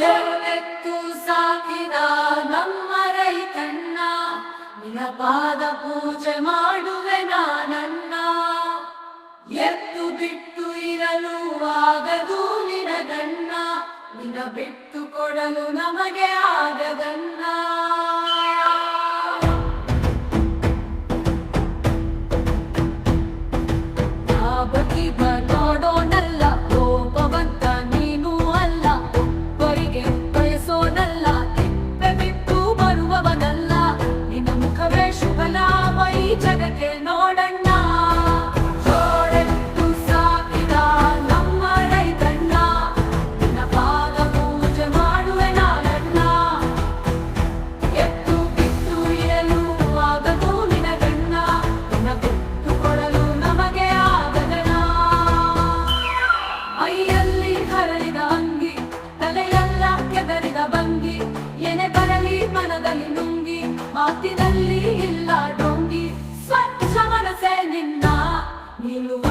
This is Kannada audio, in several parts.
ಬೆತ್ತು ಸಾಕಿದ ನಮ್ಮ ರೈತಣ್ಣ, ನಿನಪಾದ ಪೂಜೆ ಮಾಡುವೆ ನಾನಣ್ಣ. ಎತ್ತು ಬಿಟ್ಟು ಇರಲು ಆಗದು ನಿನಗಣ್ಣ ನಿನ ಬಿಟ್ಟು ಕೊಡಲು ನಮಗೆ ನುಡಿದಲ್ಲಿ ನುಂಗಿ ಮಾತಿನಲ್ಲಿ ಇಲ್ಲ ಡೊಂಗಿ. ಸ್ವಚ್ಛ ಮನಸೆ ನಿನ್ನ ನೀನು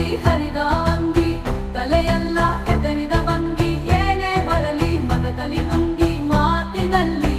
ಶ್ರೀ ಹರಿದ ಅಂಗಿ ತಲೆಯೆಲ್ಲ ಎದರಿದ ಭಂಗಿ ಏನೇ ಬರಲಿ ಮನದಲ್ಲಿ ಅಂಗಿ ಮಾತಿನಲ್ಲಿ